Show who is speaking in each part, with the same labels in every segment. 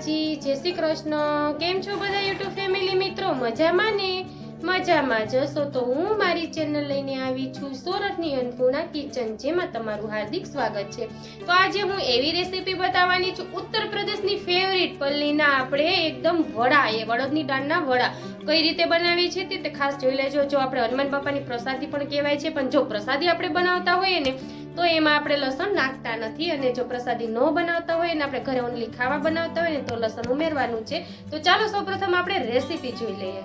Speaker 1: માતાજી જય શ્રી કૃષ્ણ. કેમ છો બધા યુટ્યુબ ફેમિલી મિત્રો? મજામાં ને? મજામાં જશો તો હું મારી ચેનલ લઈને આવી છું સુરતની અન્નપૂર્ણા કિચન, જેમાં તમારું હાર્દિક સ્વાગત છે. તો આજે હું એવી રેસીપી બતાવવાની છું. ઉત્તર પ્રદેશની ફેવરિટ પલ્લીના આપણે એકદમ વડા, એ બળદની દાળના વડા. કઈ રીતે બનાવી છે તે ખાસ જોઈ લેજો. જો આપણે હનુમાન બાપાની પ્રસાદી પણ કહેવાય છે, પણ જો પ્રસાદી આપણે બનાવતા હોઈએ ને તો એમાં આપણે લસણ નાખતા નથી અને જો પ્રસાદી ન બનાવતા હોય ને આપણે ઘરે ઓનલી ખાવા બનાવતા હોય ને તો લસણ ઉમેરવાનું છે. તો ચાલો સૌપ્રથમ આપણે રેસીપી જોઈ લઈએ.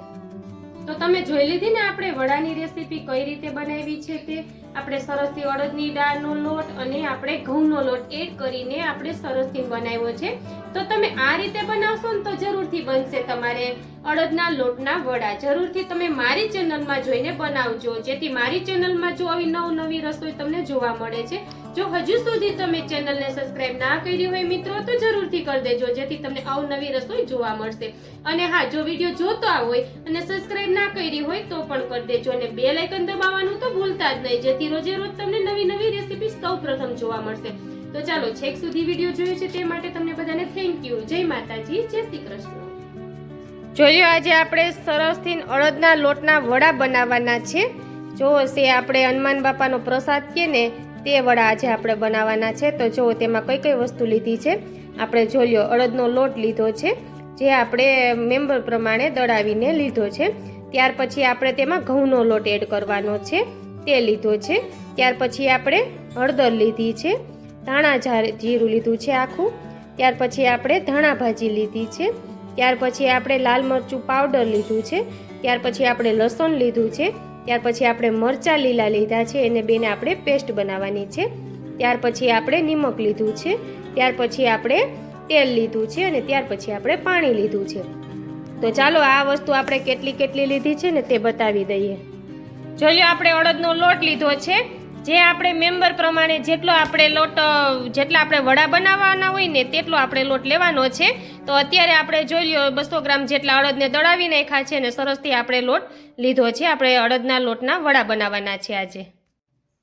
Speaker 1: તો તમે જોઈ લીધી ને આપણે વડાની રેસીપી કઈ રીતે બનાવી છે તે? આપણે સરસથી અડદની દાળનો લોટ અને આપણે ઘઉંનો લોટ એડ કરીને આપણે સરસથી બનાવ્યો છે. તો તમે આ રીતે બનાવશો ને તો જરૂરથી બનશે તમારે અડદના લોટના વડા. જરૂરથી તમે મારી ચેનલમાં જોઈને બનાવજો. જેથી મારી ચેનલમાં જો આવી નવ નવી રસોઈ તમને જોવા મળે છે. જો હજુ સુધી તમે ચેનલને સબસ્ક્રાઇબ ના કરી હોય મિત્રો, તો જરૂરથી કરી દેજો. જેથી તમને અવનવી રસોઈ જોવા મળશે. અને હા, જો વીડિયો જોતા હોય અને સબસ્ક્રાઇબ ના કરી હોય, તો પણ કરી દેજો. અને બે લાઇકન દબાવવાનું તો ભૂલતા જ નહીં. જેથી રોજે રોજ તમને નવી નવી રેસીપી સૌ પ્રથમ જોવા મળશે. તો ચાલો છેક સુધી વીડિયો જોયો છે તે માટે તમને બધાને થેન્ક યુ જય માતાજી. જય શ્રી કૃષ્ણ. લો આજે આપણે સરસથી અડદના લોટના વડા બનાવવાના છે. જો તે આપણે હનુમાન બાપાનો પ્રસાદ કહીએ ને, તે વડા આજે આપણે બનાવવાના છે. તો જો તેમાં કઈ કઈ વસ્તુ લીધી છે, આપણે જોઈ અડદનો લોટ લીધો છે, જે આપણે મેમ્બર પ્રમાણે દળાવીને લીધો છે. ત્યાર પછી આપણે તેમાં ઘઉંનો લોટ એડ કરવાનો છે, તે લીધો છે. ત્યાર પછી આપણે હળદર લીધી છે, ધાણા જીરું લીધું છે આખું. ત્યાર પછી આપણે ધાણા ભાજી લીધી છે. ત્યાર પછી આપણે લાલ મરચું પાવડર લીધું છે. ત્યાર પછી આપણે લસણ લીધું છે. ત્યાર પછી આપણે મરચાં લીલા લીધા છે એને બેને આપણે પેસ્ટ બનાવવાની છે. ત્યાર પછી આપણે નિમક લીધું છે. ત્યાર પછી આપણે તેલ લીધું છે અને ત્યાર પછી આપણે પાણી લીધું છે. તો ચાલો આ વસ્તુ આપણે કેટલી કેટલી લીધી છે ને તે બતાવી દઈએ. જોઈએ આપણે અડદનો લોટ લીધો છે. જે આપણે મેમ્બર પ્રમાણે જેટલો આપણે લોટ જેટલા આપણે વડા બનાવવાના હોય ને તેટલો આપણે લોટ લેવાનો છે. તો અત્યારે આપણે જોઈ લ્યો, બસો ગ્રામ જેટલા અડદને દળાવી નાખ્યા છે અને સરસથી આપણે લોટ લીધો છે. આપણે અડદના લોટના વડા બનાવવાના છે આજે.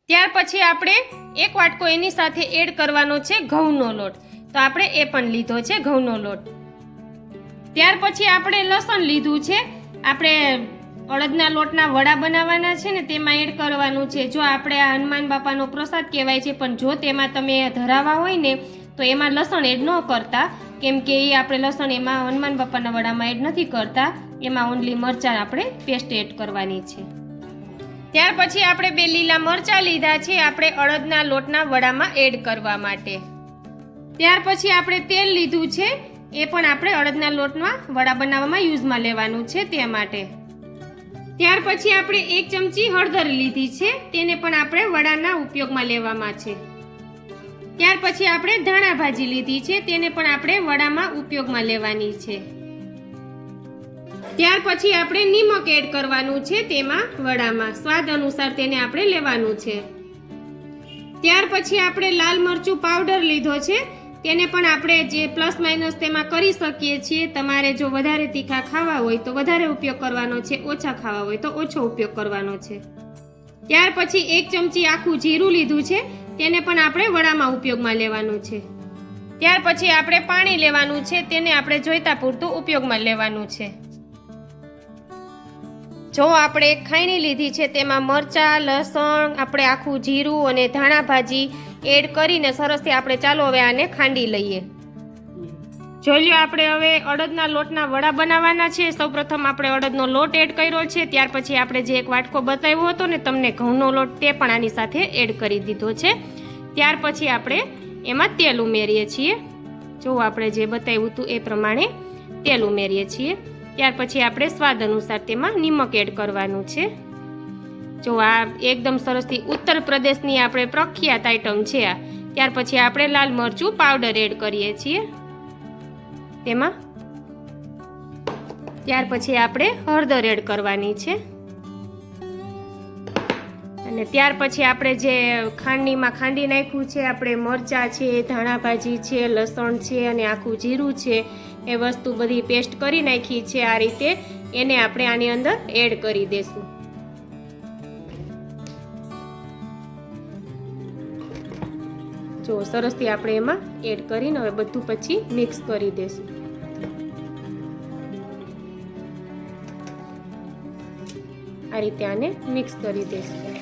Speaker 1: ત્યાર પછી આપણે એક વાટકો એની સાથે એડ કરવાનો છે ઘઉંનો લોટ. તો આપણે એ પણ લીધો છે ઘઉંનો લોટ. ત્યાર પછી આપણે લસણ લીધું છે. આપણે અડદના લોટના વડા બનાવવાના છે ને, તેમાં એડ કરવાનું છે. જો આપણે આ હનુમાન બાપાનો પ્રસાદ કહેવાય છે, પણ જો તેમાં તમે ધરાવા હોય ને, તો એમાં લસણ એડ ન કરતા. કેમ કે એ આપણે લસણ એમાં હનુમાન બાપાના વડામાં એડ નથી કરતા. એમાં ઓનલી મરચાં આપણે પેસ્ટ એડ કરવાની છે. ત્યાર પછી આપણે બે લીલા મરચાં લીધા છે, આપણે અડદના લોટના વડામાં એડ કરવા માટે. ત્યાર પછી આપણે તેલ લીધું છે, એ પણ આપણે અડદના લોટમાં વડા બનાવવામાં યુઝમાં લેવાનું છે તે માટે. ત્યાર પછી આપણે એક ચમચી હળદર લીધી છે, તેને પણ આપણે વડાના ઉપયોગમાં લેવામાં છે. ત્યાર પછી આપણે ધાણા ભાજી લીધી છે, તેને પણ આપણે વડામાં ઉપયોગમાં લેવાની છે. ત્યાર પછી આપણે નિમક એડ કરવાનું છે તેમાં વડામાં, સ્વાદ અનુસાર તેને આપણે લેવાનું છે. ત્યાર પછી આપણે લાલ મરચું પાવડર લીધો છે તેને પણ આપણે જે પ્લસ માઇનસ તેમાં કરી શકીએ છીએ, તમારે જો વધારે તીખા ખાવા હોય તો વધારે ઉપયોગ કરવાનો છે, ઓછા ખાવા હોય તો ઓછો ઉપયોગ કરવાનો છે. ત્યાર પછી એક ચમચી આખું જીરું લીધું છે, તેને પણ આપણે વડામાં ઉપયોગમાં લેવાનું છે. ત્યાર પછી આપણે પાણી લેવાનું છે, તેને આપણે જોઈતા પૂરતું ઉપયોગમાં લેવાનું છે. જો આપણે ખાઈણી લીધી છે, તેમાં મરચાં, લસણ, આપણે આખું જીરું અને ધાણા ભાજી એડ કરીને સરસથી આપણે ચાલો હવે આને ખાંડી લઈએ. જોઈ લો આપણે હવે અડદના લોટના વડા બનાવવાના છે. સૌપ્રથમ આપણે અડદનો લોટ એડ કર્યો છે. ત્યાર પછી આપણે જે એક વાટકો બતાવ્યો હતો ને તમને ઘઉંનો લોટ તે પણ આની સાથે એડ કરી દીધો છે. ત્યાર પછી આપણે એમાં તેલ ઉમેરીએ છીએ. જો આપણે જે બતાવ્યું હતું એ પ્રમાણે તેલ ઉમેરીએ છીએ. ત્યાર પછી આપણે સ્વાદ અનુસાર તેમાં નિમક એડ કરવાનું છે. જો આ એકદમ સરસથી ઉત્તર પ્રદેશની આપણે પ્રખ્યાત આઈટમ છે આ. ત્યાર પછી આપણે લાલ મરચું પાવડર એડ કરીએ છીએ. તેમાં. ત્યાર પછી આપણે હળદર એડ કરવાની છે. અને ત્યાર પછી આપણે જે ખાંડનીમાં ખાંડી નાખ્યું છે, આપણે મરચાં છે ધાણા ભાજી છે, લસણ છે અને આખું જીરું છે, એ વસ્તુ બધી પેસ્ટ કરી નાખી છે. આ રીતે એને આપણે આની અંદર એડ કરી દેશું. સરસથી આપણે એમાં એડ કરીને હવે બધું પછી મિક્સ કરી દઈશું. આ રીતે આને મિક્સ કરી દઈશું.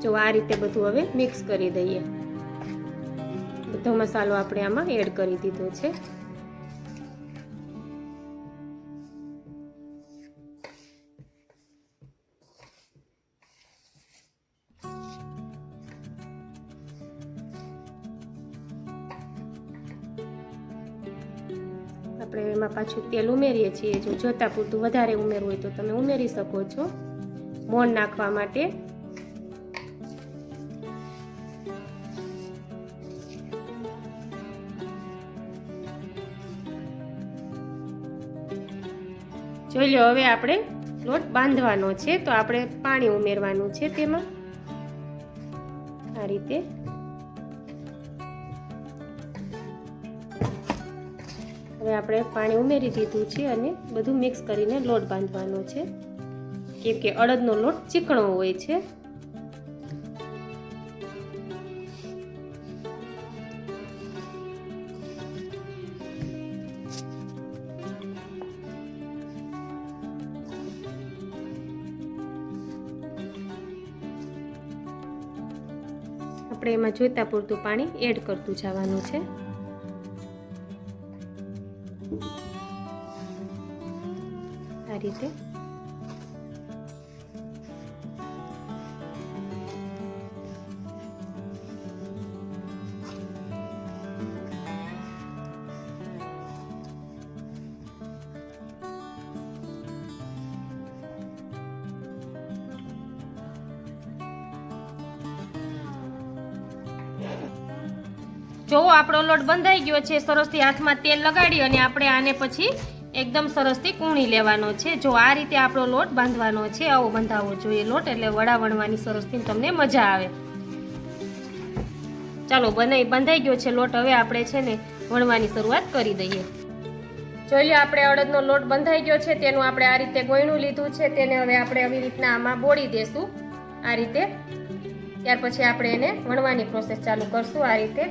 Speaker 1: જો આ રીતે બધું હવે મિક્સ કરી દઈએ. બધો મસાલો આપણે આમાં એડ કરી દીધો છે. આપણે એમાં પાછું તેલ ઉમેરીએ છીએ. જો જોતા પૂરતું વધારે ઉમેરવું હોય તો તમે ઉમેરી શકો છો. મોણ નાખવા માટે. જોઈ લો, હવે આપણે લોટ બાંધવાનો છે. તો આપણે પાણી ઉમેરવાનું છે તેમાં. આ રીતે. હવે આપણે પાણી ઉમેરી દીધું છે અને બધું મિક્સ કરીને લોટ બાંધવાનો છે. કેમ કે અડદનો લોટ ચીકણો હોય છે. આપણે એમાં જોઈતા પૂરતું પાણી એડ કરતું જવાનું છે. જો આપણો લોટ બંધાઈ ગયો છે. સરસથી હાથમાં તેલ લગાડી અને આપણે આને પછી એકદમ સરસથી કૂણી લેવાનો છે. જો આ રીતે આપણો લોટ બાંધવાનો છે, આવો બંધાવવો જોઈએ લોટ, એટલે વડા વણવાની સરસથી તમને મજા આવે. ચાલો બનાવી બંધાઈ ગયો છે લોટ. હવે આપણે છે ને વણવાની શરૂઆત કરી દઈએ. જોઈ લો આપણે અડદનો લોટ બંધાઈ ગયો છે. તેનું આપણે આ રીતે ગોયણું લીધું છે. તેને હવે આપણે આવી રીતના આમાં બોળી દેશું. આ રીતે. ત્યાર પછી આપણે એને વણવાની પ્રોસેસ ચાલુ કરશું. આ રીતે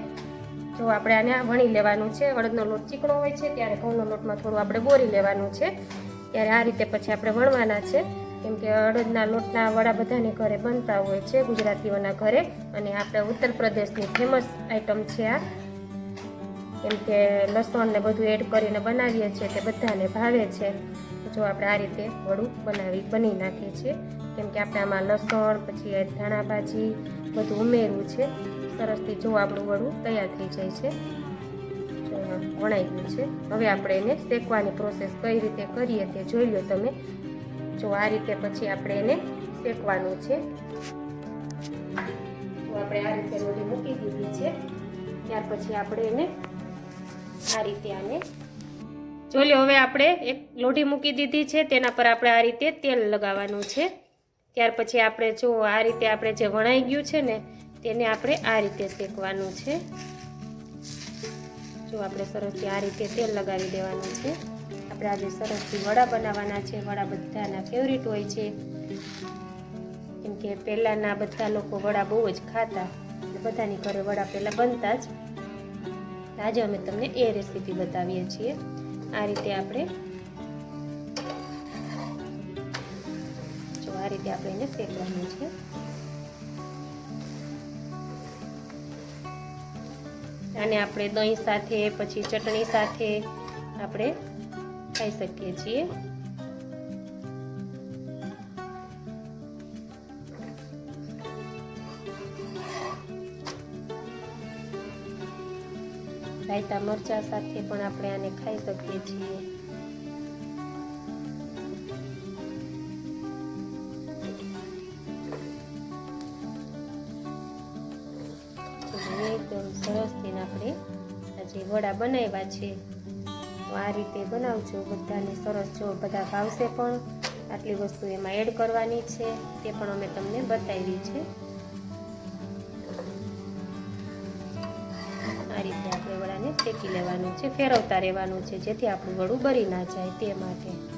Speaker 1: જો આપણે આને વણી લેવાનું છે, અડદનો લોટ ચીકણો હોય છે, ત્યારે ઘઉંનો લોટમાં થોડું આપણે બોરી લેવાનું છે. ત્યારે આ રીતે પછી આપણે વણવાના છે. કેમ કે અડદના લોટના વડા બધાને ઘરે બનતા હોય છે, ગુજરાતીઓના ઘરે. અને આપણે ઉત્તર પ્રદેશની ફેમસ આઈટમ છે આ. કેમ કે લસણ ને બધું એડ કરીને બનાવીએ છીએ તે બધાને ભાવે છે. જો આપણે આ રીતે વડું બનાવી, બની નાખીએ છીએ. કેમ કે આપણે આમાં લસણ, પછી ધાણા ભાજી બધું ઉમેરવું છે. સરસથી જો આપણું વડું તૈયાર થઈ જાય છે વણાઈ ગયું છે. હવે આપણે એને શેકવાની પ્રોસેસ કઈ રીતે કરીએ તે જોઈ લો તમે. જો આ રીતે પછી આપણે એને શેકવાનું છે. તો આપણે આ રીતે રોટી મૂકી દીધી છે. ત્યાર પછી આપણે એને આ રીતે આને જોઈ લો હવે આપણે એક લોઢી મૂકી દીધી છે, તેના પર આપણે આ રીતે તેલ લગાવવાનું છે. ત્યાર પછી આપણે જો આ રીતે આપણે જે વણાઈ ગયું છે ને તેને આપણે આ રીતે શેકવાનું છે. જો આપણે સરસથી આ રીતે તેલ લગાવી દેવાનું છે. આપણે આજે સરસથી વડા બનાવવાના છે. વડા બધાના ફેવરિટ હોય છે. કેમ કે પહેલાંના બધા લોકો વડા બહુ જ ખાતા. બધાની ઘરે વડા પહેલાં બનતા જ. આજે અમે તમને એ રેસીપી બતાવીએ છીએ. આ રીતે આપણે જો આ રીતે આપણે એને શેકવાનું છે. આને આપણે દહીં સાથે, પછી ચટણી સાથે આપણે ખાઈ શકીએ છીએ. રાયતા મરચા સાથે પણ આપણે આને ખાઈ શકીએ છીએ. એકદમ સરસથી આપણે આજે વડા બનાવ્યા છે. તો આ રીતે બનાવજો બધાને સરસ. જો બધા ભાવશે પણ આટલી વસ્તુ એમાં એડ કરવાની છે, તે પણ અમે તમને બતાવી છે. આ રીતે આપણે વડાને શેકી લેવાનું છે, ફેરવતા રહેવાનું છે, જેથી આપણું વડું બળી ના જાય તે માટે.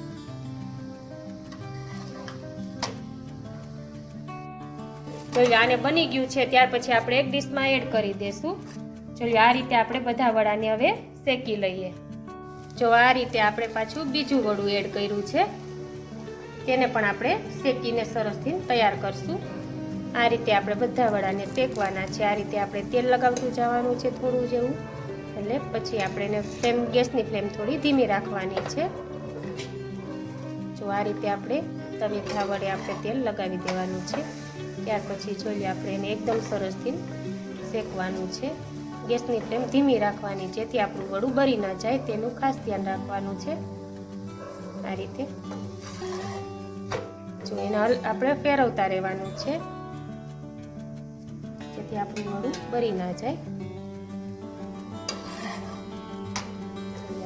Speaker 1: જોઈએ આને બની ગયું છે, ત્યાર પછી આપણે એક ડીશમાં એડ કરી દઈશું જોઈએ આ રીતે આપણે બધા વડાને હવે શેકી લઈએ. જો આ રીતે આપણે પાછું બીજું વડું એડ કર્યું છે, તેને પણ આપણે શેકીને સરસથી તૈયાર કરશું. આ રીતે આપણે બધા વડાને શેકવાના છે, આ રીતે આપણે તેલ લગાવતું જવાનું છે થોડું જેવું. એટલે પછી આપણે એને ફ્લેમ, ગેસની ફ્લેમ થોડી ધીમી રાખવાની છે. જો આ રીતે આપણે તવેથા વડે આપણે તેલ લગાવી દેવાનું છે. ત્યાર પછી જોઈએ આપણે એને એકદમ સરસથી શેકવાનું છે. ગેસની ફ્લેમ ધીમી રાખવાની, જેથી આપણું વડું બળી ના જાય, તેનું ખાસ ધ્યાન રાખવાનું છે. આ રીતે. જો એને આપણે ફેરવતા રહેવાનું છે. જેથી આપણું વડું બળી ના જાય.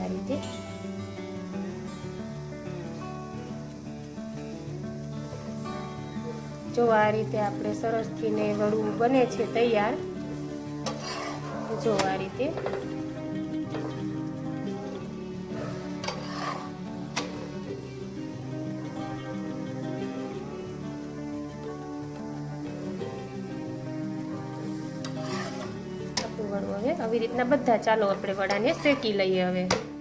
Speaker 1: આ રીતે. જો આ રીતે આપણે સરસથી ને વડું બને છે તૈયાર, જો આ રીતે. હવે આવી રીતના બધા ચાલો આપણે વડાને શેકી લઈએ હવે.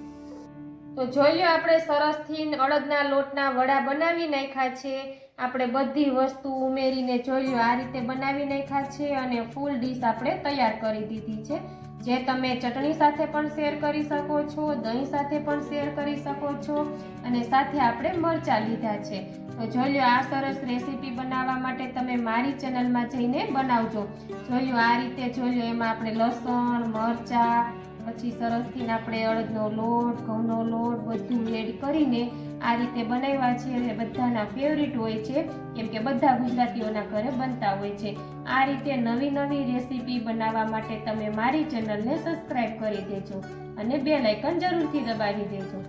Speaker 1: તો જોઈ લો આપણે સરસથી અડદના લોટના વડા બનાવી નાખ્યા છે. આપણે બધી વસ્તુ ઉમેરીને જોઈ લો આ રીતે બનાવી નાખ્યા છે અને ફૂલ ડીશ આપણે તૈયાર કરી દીધી છે. જે તમે ચટણી સાથે પણ શેર કરી શકો છો, દહીં સાથે પણ શેર કરી શકો છો અને સાથે આપણે મરચાં લીધા છે. તો જોઈ લો આ સરસ રેસીપી બનાવવા માટે તમે મારી ચેનલમાં જઈને બનાવજો. જોઈ લો આ રીતે જોઈ લો એમાં આપણે લસણ, મરચાં પછી સરસથી આપણે અડદનો લોટ, ઘઉંનો લોટ બધું એડ કરીને આ રીતે બનાવ્યા છે અને બધાના ફેવરિટ હોય છે. કેમ કે બધા ગુજરાતીઓના ઘરે બનતા હોય છે. આ રીતે નવી નવી રેસીપી બનાવવા માટે તમે મારી ચેનલને સબસ્ક્રાઈબ કરી દેજો અને બે લાઇકન જરૂરથી દબાવી દેજો.